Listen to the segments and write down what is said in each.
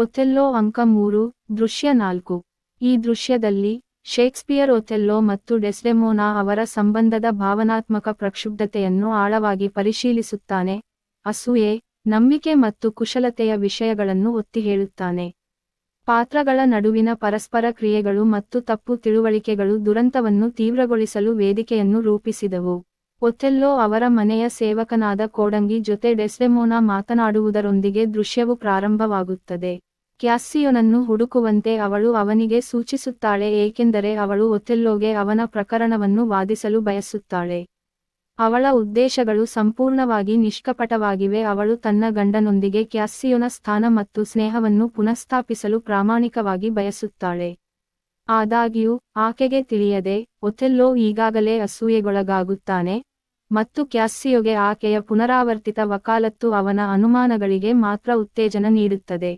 ಒಥೆಲ್ಲೋ ಅಂಕ ಮೂರು, ದೃಶ್ಯ ನಾಲ್ಕು. ಈ ದೃಶ್ಯದಲ್ಲಿ ಶೇಕ್ಸ್ಪಿಯರ್ ಒಥೆಲ್ಲೋ ಮತ್ತು ಡೆಸ್ಡೆಮೋನಾ ಅವರ ಸಂಬಂಧದ ಭಾವನಾತ್ಮಕ ಪ್ರಕ್ಷುಬ್ಧತೆಯನ್ನು ಆಳವಾಗಿ ಪರಿಶೀಲಿಸುತ್ತಾನೆ, ಅಸೂಯೆ, ನಂಬಿಕೆ ಮತ್ತು ಕುಶಲತೆಯ ವಿಷಯಗಳನ್ನು ಒತ್ತಿ ಹೇಳುತ್ತಾನೆ. ಪಾತ್ರಗಳ ನಡುವಿನ ಪರಸ್ಪರ ಕ್ರಿಯೆಗಳು ಮತ್ತು ತಪ್ಪು ತಿಳುವಳಿಕೆಗಳು ದುರಂತವನ್ನು ತೀವ್ರಗೊಳಿಸಲು ವೇದಿಕೆಯನ್ನು ರೂಪಿಸಿದವು. ಒಥೆಲ್ಲೋ ಅವರ ಮನೆಯ ಸೇವಕನಾದ ಕೋಡಂಗಿ ಜೊತೆ ಡೆಸ್ಡೆಮೋನಾ ಮಾತನಾಡುವುದರೊಂದಿಗೆ ದೃಶ್ಯವು ಪ್ರಾರಂಭವಾಗುತ್ತದೆ. ಕ್ಯಾಸ್ಸಿಯೋನನ್ನು ಹುಡುಕುವಂತೆ ಅವಳು ಅವನಿಗೆ ಸೂಚಿಸುತ್ತಾಳೆ, ಏಕೆಂದರೆ ಅವಳು ಒಥೆಲ್ಲೋಗೆ ಅವನ ಪ್ರಕರಣವನ್ನು ವಾದಿಸಲು ಬಯಸುತ್ತಾಳೆ. ಅವಳ ಉದ್ದೇಶಗಳು ಸಂಪೂರ್ಣವಾಗಿ ನಿಷ್ಕಪಟವಾಗಿವೆ. ಅವಳು ತನ್ನ ಗಂಡನೊಂದಿಗೆ ಕ್ಯಾಸ್ಸಿಯೋನ ಸ್ಥಾನ ಮತ್ತು ಸ್ನೇಹವನ್ನು ಪುನಃಸ್ಥಾಪಿಸಲು ಪ್ರಾಮಾಣಿಕವಾಗಿ ಬಯಸುತ್ತಾಳೆ. ಆದಾಗ್ಯೂ, ಆಕೆಗೆ ತಿಳಿಯದೆ, ಒಥೆಲ್ಲೋ ಈಗಾಗಲೇ ಅಸೂಯೆಗೊಳಗಾಗುತ್ತಾನೆ ಮತ್ತು ಕ್ಯಾಸ್ಸಿಯೊಗೆ ಆಕೆಯ ಪುನರಾವರ್ತಿತ ವಕಾಲತ್ತು ಅವನ ಅನುಮಾನಗಳಿಗೆ ಮಾತ್ರ ಉತ್ತೇಜನ ನೀಡುತ್ತದೆ.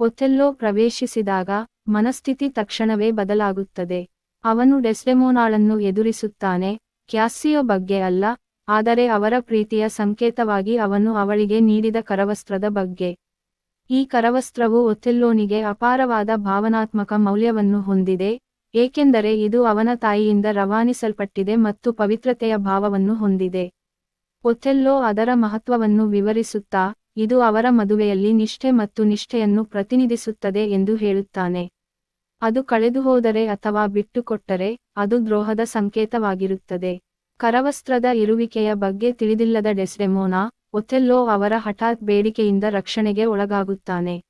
ಒಥೆಲ್ಲೋ ಪ್ರವೇಶಿಸಿದಾಗ ಮನಸ್ಥಿತಿ ತಕ್ಷಣವೇ ಬದಲಾಗುತ್ತದೆ. ಅವನು ಡೆಸ್ಡೆಮೋನಾಳನ್ನು ಎದುರಿಸುತ್ತಾನೆ, ಕ್ಯಾಸ್ಸಿಯೋ ಬಗ್ಗೆ ಅಲ್ಲ, ಆದರೆ ಅವರ ಪ್ರೀತಿಯ ಸಂಕೇತವಾಗಿ ಅವನು ಅವಳಿಗೆ ನೀಡಿದ ಕರವಸ್ತ್ರದ ಬಗ್ಗೆ. ಈ ಕರವಸ್ತ್ರವು ಒಥೆಲ್ಲೋನಿಗೆ ಅಪಾರವಾದ ಭಾವನಾತ್ಮಕ ಮೌಲ್ಯವನ್ನು ಹೊಂದಿದೆ, ಏಕೆಂದರೆ ಇದು ಅವನ ತಾಯಿಯಿಂದ ರವಾನಿಸಲ್ಪಟ್ಟಿದೆ ಮತ್ತು ಪವಿತ್ರತೆಯ ಭಾವವನ್ನು ಹೊಂದಿದೆ. ಒಥೆಲ್ಲೋ ಅದರ ಮಹತ್ವವನ್ನು ವಿವರಿಸುತ್ತಾ ಇದು ಅವರ ಮದುವೆಯಲ್ಲಿ ನಿಷ್ಠೆ ಮತ್ತು ನಿಷ್ಠೆಯನ್ನು ಪ್ರತಿನಿಧಿಸುತ್ತದೆ ಎಂದು ಹೇಳುತ್ತಾನೆ. ಅದು ಕಳೆದುಹೋದರೆ ಅಥವಾ ಬಿಟ್ಟುಕೊಟ್ಟರೆ, ಅದು ದ್ರೋಹದ ಸಂಕೇತವಾಗಿರುತ್ತದೆ. ಕರವಸ್ತ್ರದ ಇರುವಿಕೆಯ ಬಗ್ಗೆ ತಿಳಿದಿಲ್ಲದ ಡೆಸ್ಡೆಮೋನಾ, ಒಥೆಲ್ಲೋ ಅವರ ಹಠಾತ್ ಬೇಡಿಕೆಯಿಂದ ರಕ್ಷಣೆಗೆ ಒಳಗಾಗುತ್ತಾನೆ.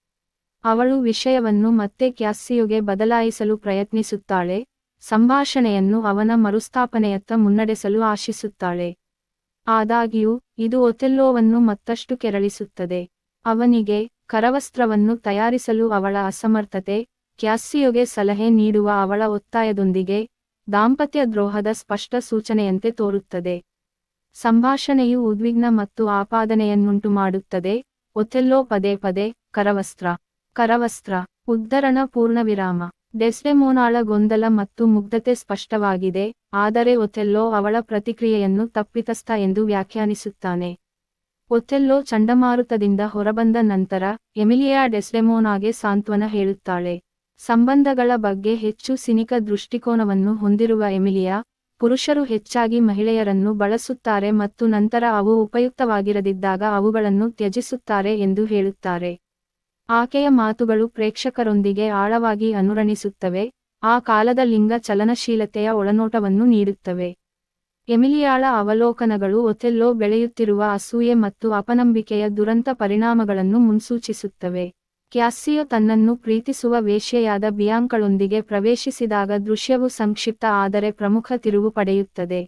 ಅವಳು ವಿಷಯವನ್ನು ಮತ್ತೆ ಕ್ಯಾಸಿಯುಗೆ ಬದಲಾಯಿಸಲು ಪ್ರಯತ್ನಿಸುತ್ತಾಳೆ, ಸಂಭಾಷಣೆಯನ್ನು ಅವನ ಮರುಸ್ಥಾಪನೆಯತ್ತ ಮುನ್ನಡೆಸಲು ಆಶಿಸುತ್ತಾಳೆ. ಆದಾಗ್ಯೂ, ಇದು ಒಥೆಲ್ಲೋವನ್ನು ಮತ್ತಷ್ಟು ಕೆರಳಿಸುತ್ತದೆ. ಅವನಿಗೆ ಕರವಸ್ತ್ರವನ್ನು ತಯಾರಿಸಲು ಅವಳ ಅಸಮರ್ಥತೆ, ಕ್ಯಾಸ್ಸಿಯೊಗೆ ಸಲಹೆ ನೀಡುವ ಅವಳ ಒತ್ತಾಯದೊಂದಿಗೆ ದಾಂಪತ್ಯ ದ್ರೋಹದ ಸ್ಪಷ್ಟ ಸೂಚನೆಯಂತೆ ತೋರುತ್ತದೆ. ಸಂಭಾಷಣೆಯು ಉದ್ವಿಗ್ನ ಮತ್ತು ಆಪಾದನೆಯನ್ನುಂಟು ಮಾಡುತ್ತದೆ ಒಥೆಲ್ಲೋ ಪದೇ ಪದೇ ಕರವಸ್ತ್ರ ಕರವಸ್ತ್ರ, ಉದ್ಧರಣ ಪೂರ್ಣವಿರಾಮ. ಡೆಸ್ಡೆಮೋನಾಳ ಗೊಂದಲ ಮತ್ತು ಮುಗ್ಧತೆ ಸ್ಪಷ್ಟವಾಗಿದೆ, ಆದರೆ ಒಥೆಲ್ಲೋ ಅವಳ ಪ್ರತಿಕ್ರಿಯೆಯನ್ನು ತಪ್ಪಿತಸ್ಥ ಎಂದು ವ್ಯಾಖ್ಯಾನಿಸುತ್ತಾನೆ. ಒಥೆಲ್ಲೋ ಚಂಡಮಾರುತದಿಂದ ಹೊರಬಂದ ನಂತರ, ಎಮಿಲಿಯಾ ಡೆಸ್ಡೆಮೋನಾಗೆ ಸಾಂತ್ವನ ಹೇಳುತ್ತಾಳೆ. ಸಂಬಂಧಗಳ ಬಗ್ಗೆ ಹೆಚ್ಚು ಸಿನಿಕ ದೃಷ್ಟಿಕೋನವನ್ನು ಹೊಂದಿರುವ ಎಮಿಲಿಯಾ, ಪುರುಷರು ಹೆಚ್ಚಾಗಿ ಮಹಿಳೆಯರನ್ನು ಬಳಸುತ್ತಾರೆ ಮತ್ತು ನಂತರ ಅವು ಉಪಯುಕ್ತವಾಗಿರದಿದ್ದಾಗ ಅವುಗಳನ್ನು ತ್ಯಜಿಸುತ್ತಾರೆ ಎಂದು ಹೇಳುತ್ತಾರೆ. ಆಕೆಯ ಮಾತುಗಳು ಪ್ರೇಕ್ಷಕರೊಂದಿಗೆ ಆಳವಾಗಿ ಅನುರಣಿಸುತ್ತವೆ, ಆ ಕಾಲದ ಲಿಂಗ ಚಲನಶೀಲತೆಯ ಒಳನೋಟವನ್ನು ನೀಡುತ್ತವೆ. ಎಮಿಲಿಯಾಳ ಅವಲೋಕನಗಳು ಒಥೆಲ್ಲೋ ಬೆಳೆಯುತ್ತಿರುವ ಅಸೂಯೆ ಮತ್ತು ಅಪನಂಬಿಕೆಯ ದುರಂತ ಪರಿಣಾಮಗಳನ್ನು ಮುನ್ಸೂಚಿಸುತ್ತವೆ. ಕ್ಯಾಸ್ಸಿಯೋ ತನ್ನನ್ನು ಪ್ರೀತಿಸುವ ವೇಶ್ಯೆಯಾದ ಬಿಯಾಂಕಳೊಂದಿಗೆ ಪ್ರವೇಶಿಸಿದಾಗ ದೃಶ್ಯವು ಸಂಕ್ಷಿಪ್ತ ಆದರೆ ಪ್ರಮುಖ ತಿರುವು ಪಡೆಯುತ್ತದೆ.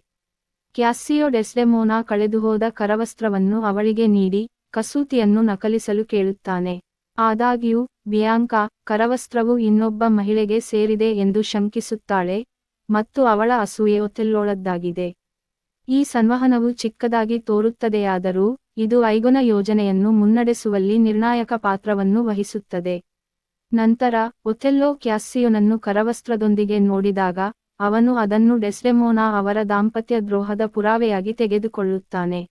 ಕ್ಯಾಸ್ಸಿಯೋ ಡೆಸ್ಡೆಮೋನಾ ಕಳೆದುಹೋದ ಕರವಸ್ತ್ರವನ್ನು ಅವಳಿಗೆ ನೀಡಿ, ಕಸೂತಿಯನ್ನು ನಕಲಿಸಲು ಕೇಳುತ್ತಾನೆ. ಆದಾಗ್ಯೂ ಬಿಯಾಂಕಾ ಕರವಸ್ತ್ರವು ಇನ್ನೊಬ್ಬ ಮಹಿಳೆಗೆ ಸೇರಿದೆ ಎಂದು ಶಂಕಿಸುತ್ತಾಳೆ ಮತ್ತು ಅವಳ ಅಸೂಯೆ ಒಥೆಲ್ಲೋಳದ್ದಾಗಿದೆ ಈ ಸಂವಹನವು ಚಿಕ್ಕದಾಗಿ ತೋರುತ್ತದೆಯಾದರೂ, ಇದು ಐಗೊನ ಯೋಜನೆಯನ್ನು ಮುನ್ನಡೆಸುವಲ್ಲಿ ನಿರ್ಣಾಯಕ ಪಾತ್ರವನ್ನು ವಹಿಸುತ್ತದೆ. ನಂತರ, ಒಥೆಲ್ಲೋ ಕ್ಯಾಸ್ಸಿಯೋನನ್ನು ಕರವಸ್ತ್ರದೊಂದಿಗೆ ನೋಡಿದಾಗ, ಅವನು ಅದನ್ನು ಡೆಸ್ಡೆಮೋನಾ ಅವರ ದಾಂಪತ್ಯ ದ್ರೋಹದ ಪುರಾವೆಯಾಗಿ ತೆಗೆದುಕೊಳ್ಳುತ್ತಾನೆ.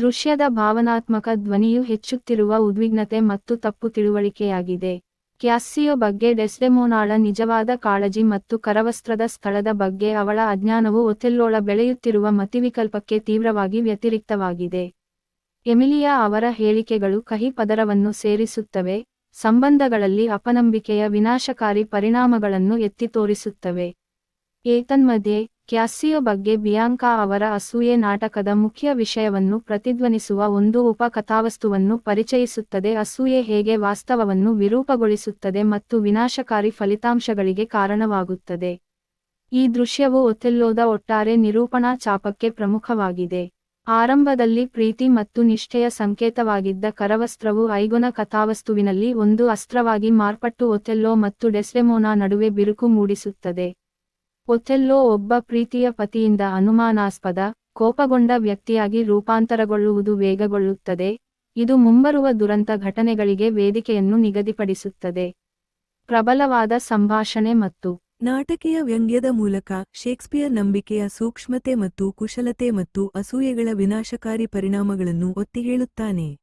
ದೃಶ್ಯದ ಭಾವನಾತ್ಮಕ ಧ್ವನಿಯು ಹೆಚ್ಚುತ್ತಿರುವ ಉದ್ವಿಗ್ನತೆ ಮತ್ತು ತಪ್ಪು ತಿಳುವಳಿಕೆಯಾಗಿದೆ. ಕ್ಯಾಸ್ಸಿಯೋ ಬಗ್ಗೆ ಡೆಸ್ಡೆಮೋನಾಳ ನಿಜವಾದ ಕಾಳಜಿ ಮತ್ತು ಕರವಸ್ತ್ರದ ಸ್ಥಳದ ಬಗ್ಗೆ ಅವಳ ಅಜ್ಞಾನವು ಒಥೆಲ್ಲೋಳ ಬೆಳೆಯುತ್ತಿರುವ ಮತಿವಿಕಲ್ಪಕ್ಕೆ ತೀವ್ರವಾಗಿ ವ್ಯತಿರಿಕ್ತವಾಗಿದೆ. ಎಮಿಲಿಯಾ ಅವರ ಹೇಳಿಕೆಗಳು ಕಹಿ ಪದರವನ್ನು ಸೇರಿಸುತ್ತವೆ, ಸಂಬಂಧಗಳಲ್ಲಿ ಅಪನಂಬಿಕೆಯ ವಿನಾಶಕಾರಿ ಪರಿಣಾಮಗಳನ್ನು ಎತ್ತಿ ತೋರಿಸುತ್ತವೆ. ಏತನ್ಮಧ್ಯೆ ಕ್ಯಾಸ್ಸಿಯೋ ಬಗ್ಗೆ ಬಿಯಾಂಕಾ ಅವರ ಅಸೂಯೆ ನಾಟಕದ ಮುಖ್ಯ ವಿಷಯವನ್ನು ಪ್ರತಿಧ್ವನಿಸುವ ಒಂದು ಉಪ ಕಥಾವಸ್ತುವನ್ನು ಪರಿಚಯಿಸುತ್ತದೆ. ಅಸೂಯೆ ಹೇಗೆ ವಾಸ್ತವವನ್ನು ವಿರೂಪಗೊಳಿಸುತ್ತದೆ ಮತ್ತು ವಿನಾಶಕಾರಿ ಫಲಿತಾಂಶಗಳಿಗೆ ಕಾರಣವಾಗುತ್ತದೆ. ಈ ದೃಶ್ಯವು ಒಥೆಲ್ಲೋದ ಒಟ್ಟಾರೆ ನಿರೂಪಣಾ ಚಾಪಕ್ಕೆ ಪ್ರಮುಖವಾಗಿದೆ. ಆರಂಭದಲ್ಲಿ ಪ್ರೀತಿ ಮತ್ತು ನಿಷ್ಠೆಯ ಸಂಕೇತವಾಗಿದ್ದ ಕರವಸ್ತ್ರವು ಐಗುನ ಕಥಾವಸ್ತುವಿನಲ್ಲಿ ಒಂದು ಅಸ್ತ್ರವಾಗಿ ಮಾರ್ಪಟ್ಟು ಒಥೆಲ್ಲೋ ಮತ್ತು ಡೆಸ್ಡೆಮೋನಾ ನಡುವೆ ಬಿರುಕು ಮೂಡಿಸುತ್ತದೆ. ಒಥೆಲ್ಲೋ ಒಬ್ಬ ಪ್ರೀತಿಯ ಪತಿಯಿಂದ ಅನುಮಾನಾಸ್ಪದ, ಕೋಪಗೊಂಡ ವ್ಯಕ್ತಿಯಾಗಿ ರೂಪಾಂತರಗೊಳ್ಳುವುದು ವೇಗಗೊಳ್ಳುತ್ತದೆ. ಇದು ಮುಂಬರುವ ದುರಂತ ಘಟನೆಗಳಿಗೆ ವೇದಿಕೆಯನ್ನು ನಿಗದಿಪಡಿಸುತ್ತದೆ. ಪ್ರಬಲವಾದ ಸಂಭಾಷಣೆ ಮತ್ತು ನಾಟಕೀಯ ವ್ಯಂಗ್ಯದ ಮೂಲಕ ಶೇಕ್ಸ್ಪಿಯರ್ ನಂಬಿಕೆಯ ಸೂಕ್ಷ್ಮತೆ ಮತ್ತು ಕುಶಲತೆ ಮತ್ತು ಅಸೂಯೆಗಳ ವಿನಾಶಕಾರಿ ಪರಿಣಾಮಗಳನ್ನು ಒತ್ತಿ ಹೇಳುತ್ತಾನೆ.